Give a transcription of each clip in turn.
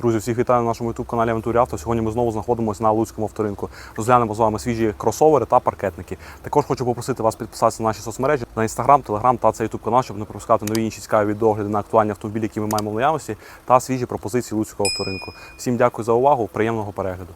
Друзі, всіх вітаю на нашому youtube каналі Авентурі Авто. Сьогодні ми знову знаходимося на Луцькому авторинку. Розглянемо з вами свіжі кросовери та паркетники. Також хочу попросити вас підписатися на наші соцмережі на інстаграм, телеграм та цей youtube канал, щоб не пропускати нові інші цікаві відеогляди на актуальні автомобілі, які ми маємо в наявності, та свіжі пропозиції Луцького авторинку. Всім дякую за увагу, приємного перегляду.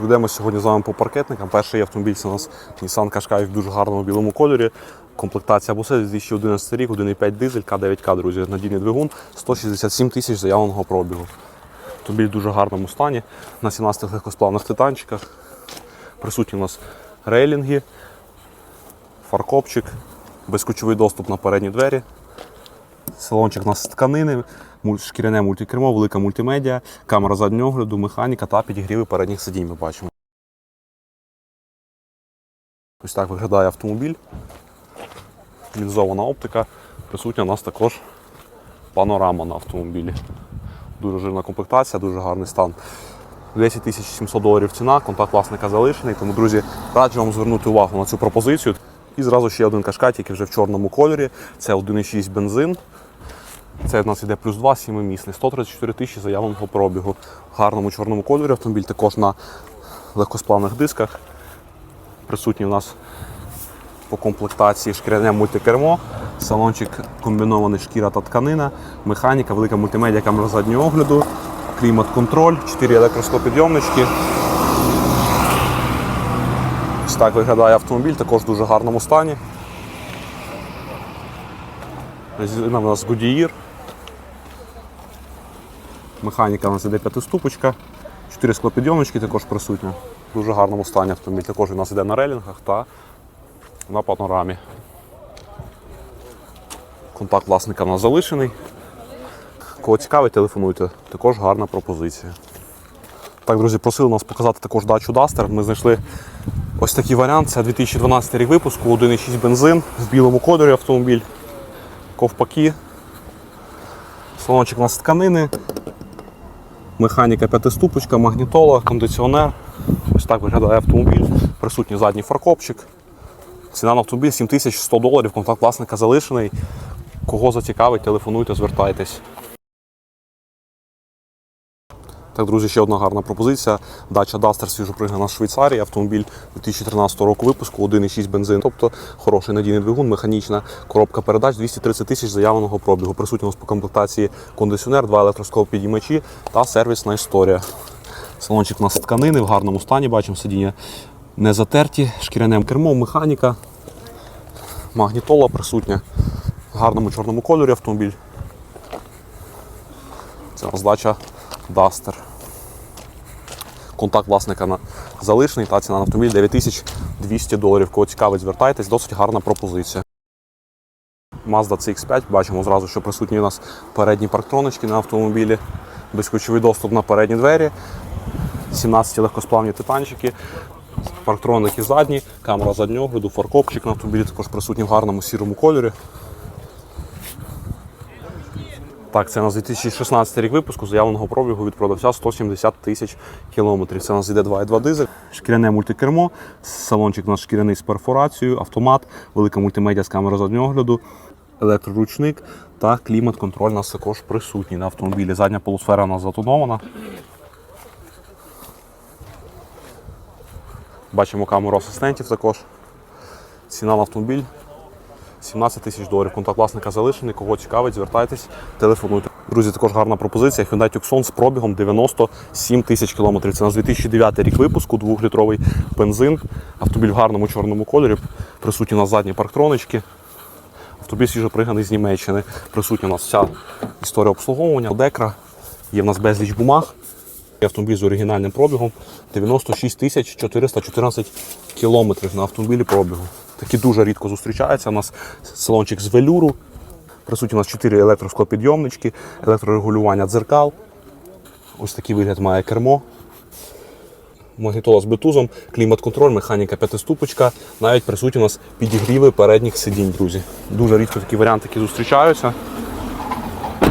Пройдемо сьогодні з вами по паркетникам. Перший автомобіль це у нас Nissan Qashqai в дуже гарному білому кольорі. Комплектація бусе 2011 рік, 1,5 дизель, К9К, друзі, надійний двигун, 167 тисяч заявленого пробігу. Автомобіль в дуже гарному стані, на 17 легкосплавних титанчиках. Присутні у нас рейлінги, фаркопчик, безключовий доступ на передні двері. Салончик у нас з тканини, шкіряне мультикермо, велика мультимедіа, камера заднього огляду, механіка та підігріви передніх сидінь ми бачимо. Ось так виглядає автомобіль. Лінзована оптика. Присутня у нас також панорама на автомобілі. Дуже жирна комплектація, дуже гарний стан. 10 тисяч 700 доларів ціна, контакт власника залишений. Тому, друзі, раджу вам звернути увагу на цю пропозицію. І зразу ще один кашкат, який вже в чорному кольорі. Це 1,6 бензин. Це в нас іде плюс 2, 7-місний, 134 тисячі заявленого пробігу. В гарному чорному кольорі автомобіль також на легкосплавних дисках. Присутній у нас по комплектації шкіряне мультикермо, салончик комбінований шкіра та тканина, механіка, велика мультимедіа, камера заднього огляду, клімат-контроль, 4 електросклопідйомнички. Ось так виглядає автомобіль, також в дуже гарному стані. Резина у нас Goodyear. Механіка у нас іде п'ятиступочка, 4 склопідйомнички також присутня. В дуже гарному стані автомобіль. Також у нас іде на релінгах та на панорамі. Контакт власника у нас залишений. Кого цікавить, телефонуйте. Також гарна пропозиція. Так, друзі, просили нас показати також дачу Duster. Ми знайшли ось такий варіант. Це 2012 рік випуску, 1,6 бензин в білому кольорі автомобіль, ковпаки, салончик у нас тканини, механіка п'ятиступочка, магнітола, кондиціонер. Ось так виглядає автомобіль. Присутній задній фаркопчик. Ціна на автомобіль 7100 доларів, контакт власника залишений. Кого зацікавить, телефонуйте, звертайтесь. Так, друзі, ще одна гарна пропозиція. Дача Duster свіжопригнана з Швейцарії. Автомобіль 2013 року випуску, 1,6 бензин, тобто хороший надійний двигун, механічна коробка передач, 230 тисяч заявленого пробігу. Присутній у нас по комплектації кондиціонер, два електроскоп-підіймачі та сервісна історія. Салончик у нас тканини в гарному стані, бачимо сидіння не затерті, шкіряним кермом, механіка, магнітола присутня. В гарному чорному кольорі автомобіль. Це у нас дача Duster. Контакт власника на залишений та ціна на автомобіль 9200 доларів. Кого цікавить, звертайтесь, досить гарна пропозиція. Mazda CX5, бачимо зразу, що присутні у нас передні парктронички на автомобілі, безключовий доступ на передні двері, 17 легкосплавні титанчики, парктроники задні, камера заднього огляду, фаркопчик на автомобілі також присутній в гарному сірому кольорі. Так, це у нас 2016 рік випуску, заявленого пробігу від продавця 170 тисяч кілометрів. Це у нас йде 2,2 дизель, шкіряне мультикермо, салончик у нас шкіряний з перфорацією, автомат, велика мультимедіа з камерою заднього огляду, електроручник та клімат-контроль у нас також присутній на автомобілі. Задня полусфера у нас затонована. Бачимо камеру асистентів також. Ціна на автомобіль 17 тисяч доларів. Контакт власника залишений. Кого цікавить, звертайтесь, телефонуйте. Друзі, також гарна пропозиція. Hyundai Tucson з пробігом 97 тисяч кілометрів. Це у нас 2009 рік випуску, 2-літровий бензин. Автомобіль в гарному чорному кольорі. Присутні у нас задні парктронички. Автомобіль свіжо приганий з Німеччини. Присутня у нас вся історія обслуговування, декра. Є в нас безліч бумаг. Автомобіль з оригінальним пробігом 96 тисяч 414 кілометрів на автомобілі пробігу. Такі дуже рідко зустрічаються. У нас салончик з велюру. Присутні у нас 4 електросклопідйомнички, електрорегулювання дзеркал. Ось такий вигляд має кермо. Магнітола з блютузом, клімат-контроль, механіка п'ятиступочка. Навіть присутні у нас підігріви передніх сидінь, друзі. Дуже рідко такі варіанти які зустрічаються.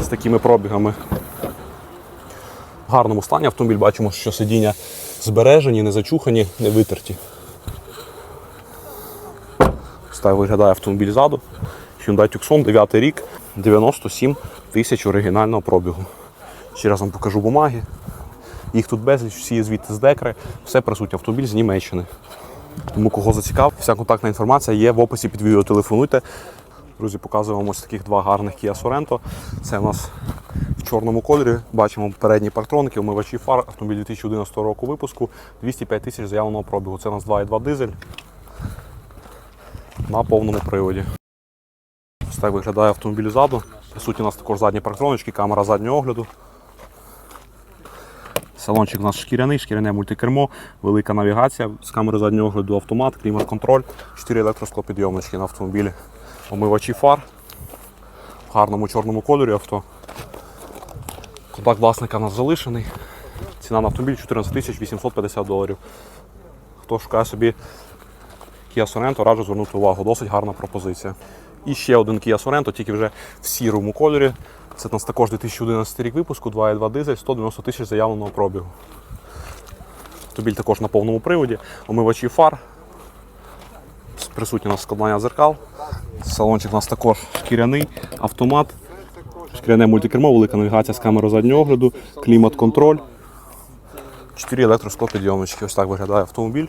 такими пробігами. В гарному стані автомобіль бачимо, що сидіння збережені, не зачухані, не витерті. Ось так виглядає автомобіль ззаду. Hyundai Tucson, 9 рік, 97 тисяч оригінального пробігу. Ще раз вам покажу бумаги. Їх тут безліч, всі звідти з декри, все присутнє автомобіль з Німеччини. Тому кого зацікав, вся контактна інформація є в описі під відео. Телефонуйте. Друзі, показуємо ось таких два гарних Kia Sorento. Це у нас в чорному кольорі. Бачимо передні партроники, умивачі фар, автомобіль 2011 року випуску, 205 тисяч заявленого пробігу. Це у нас 2,2 дизель на повному приводі. Ось так виглядає автомобіль ззаду. Присутні у нас також задні парктронички, камера заднього огляду. Салончик у нас шкіряний, шкіряне мультикермо, велика навігація з камери заднього огляду, автомат, клімат-контроль, 4 електросклопідйомнички на автомобілі, омивачі фар в гарному чорному кольорі авто. Контакт власника у нас залишений. Ціна на автомобіль 14 850 доларів. Хто шукає собі Kia Sorento, раджу звернути увагу. Досить гарна пропозиція. І ще один Kia Sorento, тільки вже в сірому кольорі. Це у нас також 2011 рік випуску, 2,2 дизель, 190 тисяч заявленого пробігу. Автомобіль також на повному приводі, омивачі фар. Присутнє у нас складання зеркал. Салончик у нас також шкіряний, автомат, шкіряне мультикермо, велика навігація з камерою заднього огляду, клімат-контроль. 4 електросклопідйомнички. Ось так виглядає автомобіль.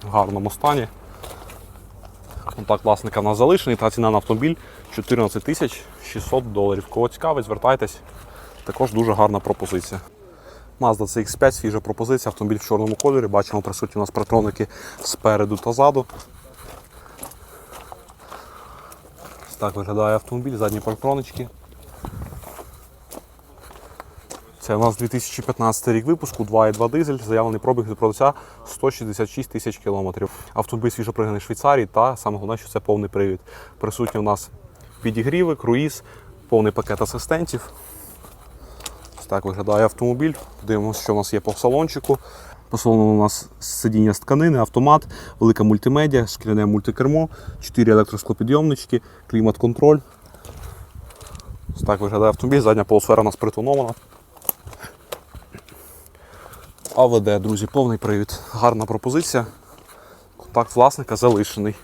В гарному стані. Контакт власника в нас залишений та ціна на автомобіль 14 тисяч 600 доларів. Кого цікавить, звертайтесь. Також дуже гарна пропозиція. Mazda CX5, свіжа пропозиція, автомобіль в чорному кольорі. Бачимо присутні у нас протроники спереду та ззаду. Так виглядає автомобіль, задні партронички. Це у нас 2015 рік випуску, 2,2 дизель, заявлений пробіг від продавця 166 тисяч кілометрів. Автомобіль в Швейцарії та саме головне, що це повний привід. Присутні у нас підігріви, круїз, повний пакет асистентів. Ось так виглядає автомобіль. Дивимося, що у нас є по салончику. По салону у нас сидіння з тканини, автомат, велика мультимедіа, шкіряне мультикермо, 4 електросклопідйомнички, клімат-контроль. Ось так виглядає автомобіль, задня полусфера у нас притонована. АВД, друзі, повний привід. Гарна пропозиція. Контакт власника залишений.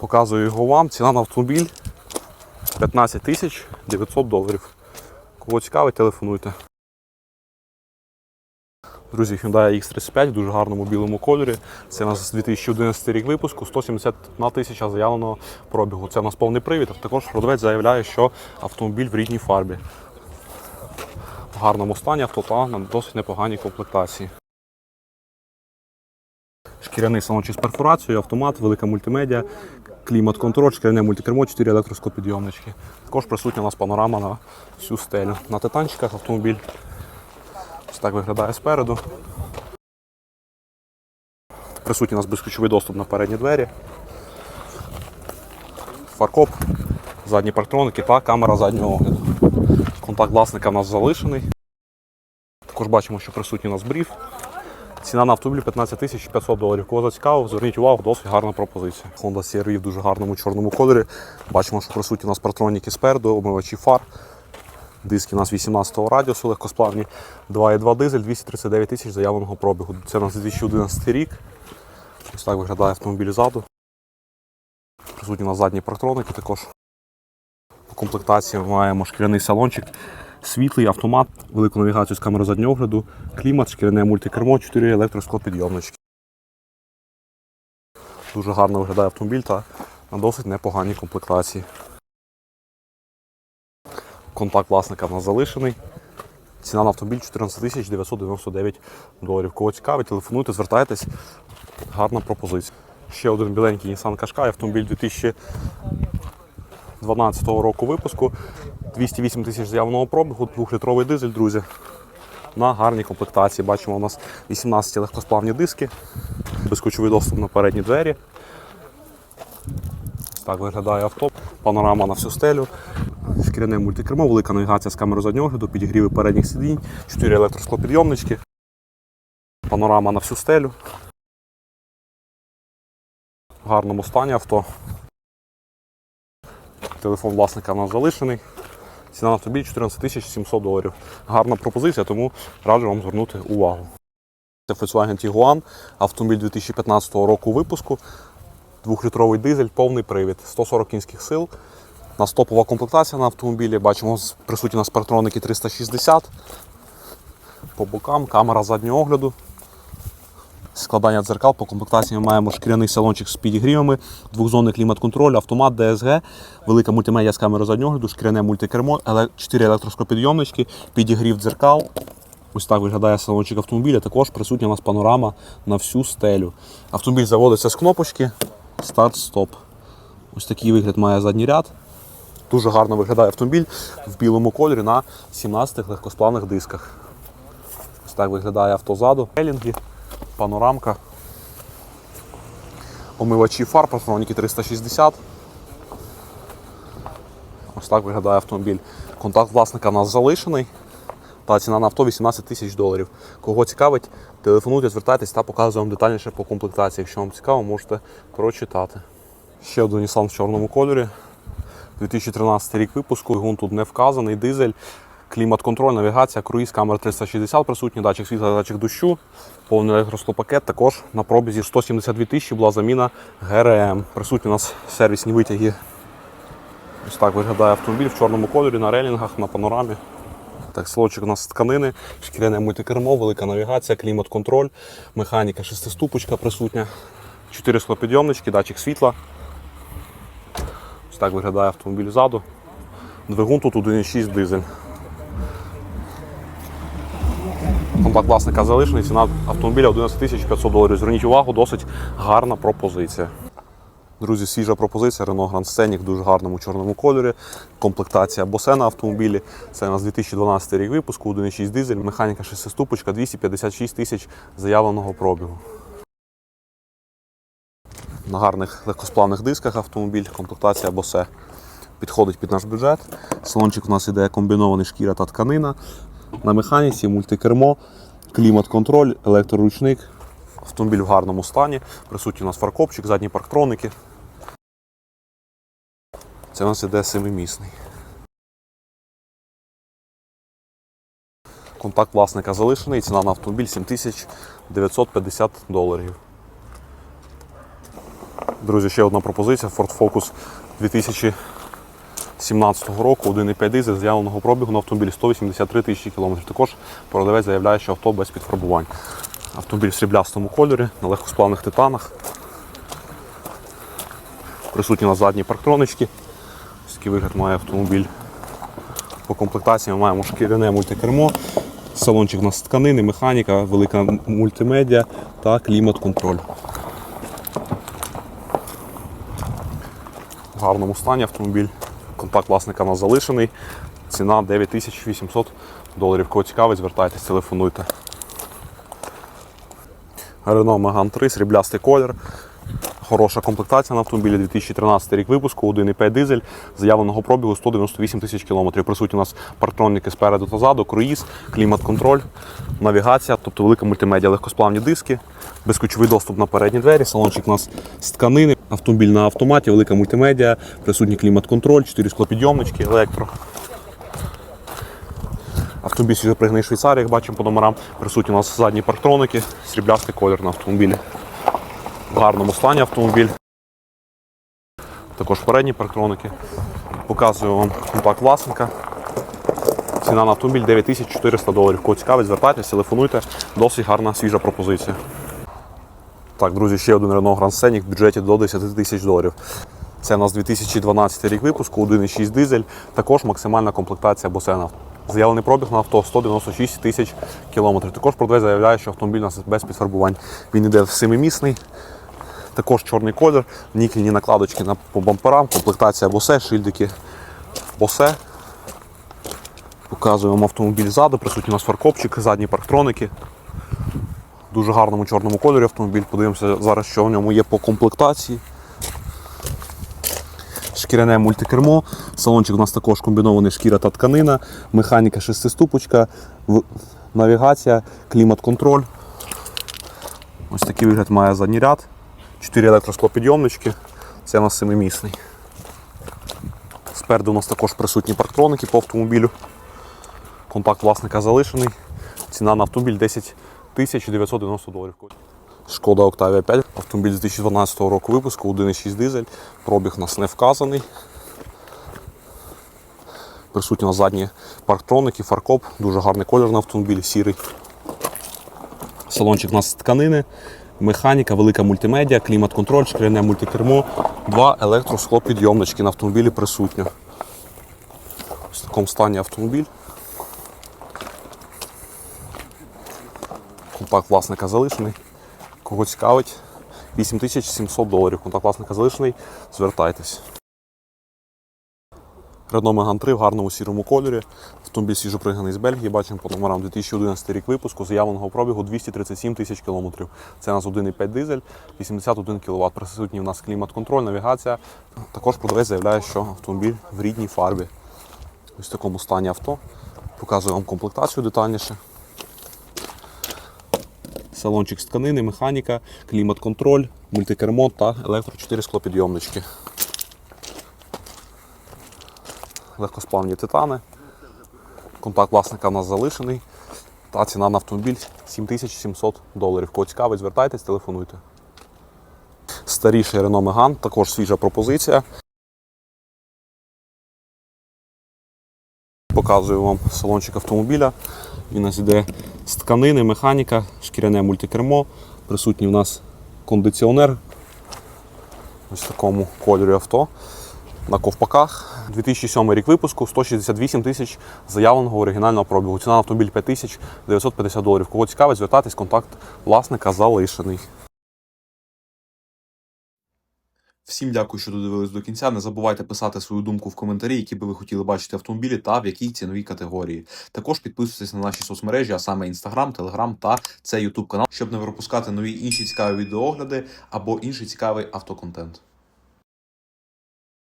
Показую його вам. Ціна на автомобіль 15 тисяч 900 доларів. Кого цікавить, телефонуйте. Друзі, Hyundai X35 в дуже гарному білому кольорі. Це у нас 2011 рік випуску, 171 тисяча заявленого пробігу. Це у нас повний привід. а Також продавець заявляє, що автомобіль в рідній фарбі. В гарному стані авто та на досить непоганій комплектації. Шкіряний салончик з перфорацією, автомат, велика мультимедіа, клімат-контроль, шкіряне мультикермо, 4 електросклопідйомнички. Також присутня у нас панорама на всю стелю. На титанчиках автомобіль. Ось так виглядає спереду. Присутній у нас безключовий доступ на передні двері. Фаркоп, задні парктроники та камера заднього огляду. Контакт власника у нас залишений. Також бачимо, що присутній у нас бриф. Ціна на автомобіль 15 тисяч 500 доларів. Кого зацікавив, зверніть увагу, досить гарна пропозиція. Honda CR-V в дуже гарному чорному кольорі. Бачимо, що присутні у нас партроніки спереду, омивачі фар. Диски у нас 18-го радіусу, легкосплавні 2,2 дизель, 239 тисяч заявленого пробігу. Це у нас 2011 рік. Ось так виглядає автомобіль ззаду. Присутні у нас задні партроники також. По комплектації маємо шкіряний салончик, світлий автомат, велику навігацію з камери заднього огляду, клімат, шкіряне мультикермо, 4 електросклопідйомнички. Дуже гарно виглядає автомобіль та на досить непоганій комплектації. Контакт власника в нас залишений. Ціна на автомобіль 14 999 доларів. Кого цікавить, телефонуйте, звертайтесь. Гарна пропозиція. Ще один біленький Nissan Qashqai, автомобіль 2012 року випуску. 208 тисяч заявленого пробігу, 2-літровий дизель, друзі. На гарній комплектації. Бачимо, у нас 18 легкосплавні диски, безключовий доступ на передні двері. Так виглядає авто, панорама на всю стелю, шкіряне мультикермо, велика навігація з камерою заднього огляду, підігріви передніх сидінь, 4 електросклопідйомнички, панорама на всю стелю. В гарному стані авто. Телефон власника у нас залишений. Ціна на автомобіль 14 тисяч 700 доларів. Гарна пропозиція, тому раджу вам звернути увагу. Це Volkswagen Tiguan, автомобіль 2015 року випуску. Двохлітровий дизель, повний привід, 140 кінських сил. У нас топова комплектація на автомобілі. Бачимо, присутні у нас партроники 360. По бокам, камера заднього огляду. Складання дзеркал по комплектації ми маємо шкіряний салончик з підігрівами, двохзонний клімат-контроль, автомат, DSG, велика мультимедіа з камерою заднього огляду, шкіряне мультикермо, 4 електроскопідйомнички, підігрів дзеркал. Ось так виглядає салончик автомобіля. Також присутня у нас панорама на всю стелю. Автомобіль заводиться з кнопочки. Старт-стоп. Ось такий вигляд має задній ряд. Дуже гарно виглядає автомобіль в білому кольорі на 17 легкосплавних дисках. Ось так виглядає авто ззаду. Елінги, панорамка. Омивачі фар, патроніки 360. Ось так виглядає автомобіль. Контакт власника у нас залишений. Та ціна на авто 18 тисяч доларів. Кого цікавить, телефонуйте, звертайтесь та показую вам детальніше по комплектації. Якщо вам цікаво, можете прочитати. Ще один Nissan в чорному кольорі. 2013 рік випуску. Двигун тут не вказаний, дизель, клімат-контроль, навігація, круїз, камера 360 присутні, датчик світла, датчик дощу, повний електросклопакет. Також на пробізі 172 тисячі була заміна ГРМ. Присутні у нас сервісні витяги. Ось так виглядає автомобіль в чорному кольорі, на релінгах, на панорамі. Так, слочок у нас тканини, шкіряне мультикермо, велика навігація, клімат-контроль, механіка, шестиступочка присутня, чотири склопідйомнички, датчик світла. Ось так виглядає автомобіль ззаду. Двигун тут 1,6 дизель. Контакт власника залишений, ціна автомобіля 11 тисяч 500 доларів. Зверніть увагу, досить гарна пропозиція. Друзі, свіжа пропозиція Renault Grand Scenic в дуже гарному чорному кольорі. Комплектація Bose на автомобілі. Це у нас 2012 рік випуску, 1,6 дизель, механіка 6-ступочка, 256 тисяч заявленого пробігу. На гарних легкосплавних дисках автомобіль, комплектація Bose підходить під наш бюджет. Салончик у нас іде комбінований шкіра та тканина. На механіці, мультикермо, клімат-контроль, електроручник. Автомобіль в гарному стані. Присутній у нас фаркопчик, задні парктроники. Це у нас іде семимісний. Контакт власника залишений. Ціна на автомобіль 7950 доларів. Друзі, ще одна пропозиція. Ford Focus 2017 року, 1,5 дизель з'явленого пробігу на автомобілі 183 тисячі кілометрів. Також продавець заявляє, що авто без підфарбувань. Автомобіль в сріблястому кольорі, на легкосплавних титанах. Присутні на задні парктронички. Ось такий вигляд має автомобіль. По комплектації ми маємо шкіряне мультикермо, салончик у нас тканини, механіка, велика мультимедіа та клімат-контроль. В гарному стані автомобіль. Контакт власника у нас залишений. Ціна 9800 доларів. Кого цікавить, звертайтесь, телефонуйте. Renault Megane 3, сріблястий колір. Хороша комплектація на автомобілі 2013 рік випуску, 1,5 дизель, заявленого пробігу 198 тисяч кілометрів. Присутні у нас партронники спереду та ззаду, круїз, клімат-контроль, навігація, тобто велика мультимедіа, легкосплавні диски, безключовий доступ на передні двері, салончик у нас з тканини, автомобіль на автоматі, велика мультимедіа, присутній клімат-контроль, 4 склопідйомнички, електро. Автомобіль свіже пригнаний Швейцарії, як бачимо по номерам. Присутні у нас задні парктроники, сріблястий колір на автомобілі. В гарному стані автомобіль. Також передні парктроники. Показую вам контакт власника. Ціна на автомобіль 9400 доларів. Кого цікавить, звертайтесь, телефонуйте. Досить гарна свіжа пропозиція. Так, друзі, ще один Renault Grand Scenic в бюджеті до 10 тисяч доларів. Це у нас 2012 рік випуску, 1,6 дизель. Також максимальна комплектація Босена. Заявлений пробіг на авто 196 тисяч кілометрів. Також продавець заявляє, що автомобіль у нас без підфарбувань. Він йде семимісний. Також чорний колір, нікельні накладочки на, по бамперам, комплектація Босе, шильдики Босе. Показуємо автомобіль ззаду, присутній у нас фаркопчик, задні парктроники. Дуже гарному чорному кольорі автомобіль. Подивимося зараз, що в ньому є по комплектації. Шкіряне мультикермо, салончик у нас також комбінований шкіра та тканина, механіка шестиступочка, навігація, клімат-контроль. Ось такий вигляд має задній ряд. Чотири електросклопідйомнички. Це у нас семимісний. Спереду у нас також присутні парктроники по автомобілю. Контакт власника залишений. Ціна на автомобіль 10 тисяч 990 доларів. Шкода Octavia 5. Автомобіль з 2012 року випуску, 1,6 дизель. Пробіг у нас не вказаний. Присутні на задні парктроники, фаркоп, дуже гарний колір на автомобілі, сірий. Салончик у нас з тканини, механіка, велика мультимедіа, клімат-контроль, шкляне мультикермо, два електросклопідйомнички на автомобілі присутні. Ось в такому стані автомобіль. Контакт власника залишений. Кого цікавить, 8700 доларів. Контакт власника залишений. Звертайтесь. Renault Megane 3 в гарному сірому кольорі. Автомобіль свіжопригнаний з Бельгії. Бачимо по номерам 2011 рік випуску, заявленого пробігу 237 тисяч кілометрів. Це у нас 1,5 дизель, 81 кВт. Присутній у нас клімат-контроль, навігація. Також продавець заявляє, що автомобіль в рідній фарбі. Ось в такому стані авто. Показую вам комплектацію детальніше. Салончик з тканини, механіка, клімат-контроль, мультикермо та електро 4 склопідйомнички. Легкосплавні титани. Контакт власника у нас залишений. Та ціна на автомобіль 7700 доларів. Кого цікавить, звертайтесь, телефонуйте. Старіший Renault Megane, також свіжа пропозиція. Показую вам салончик автомобіля. Він у нас іде з тканини, механіка, шкіряне мультикермо. Присутній у нас кондиціонер. Ось в такому кольорі авто. На ковпаках. 2007 рік випуску, 168 тисяч заявленого оригінального пробігу. Ціна на автомобіль 5950 доларів. Кого цікавить, звертайтесь, контакт власника залишений. Всім дякую, що додивились до кінця. Не забувайте писати свою думку в коментарі, які би ви хотіли бачити автомобілі та в якій ціновій категорії. Також підписуйтесь на наші соцмережі, а саме Instagram, Telegram та цей YouTube канал, щоб не пропускати нові інші цікаві відеоогляди або інший цікавий автоконтент.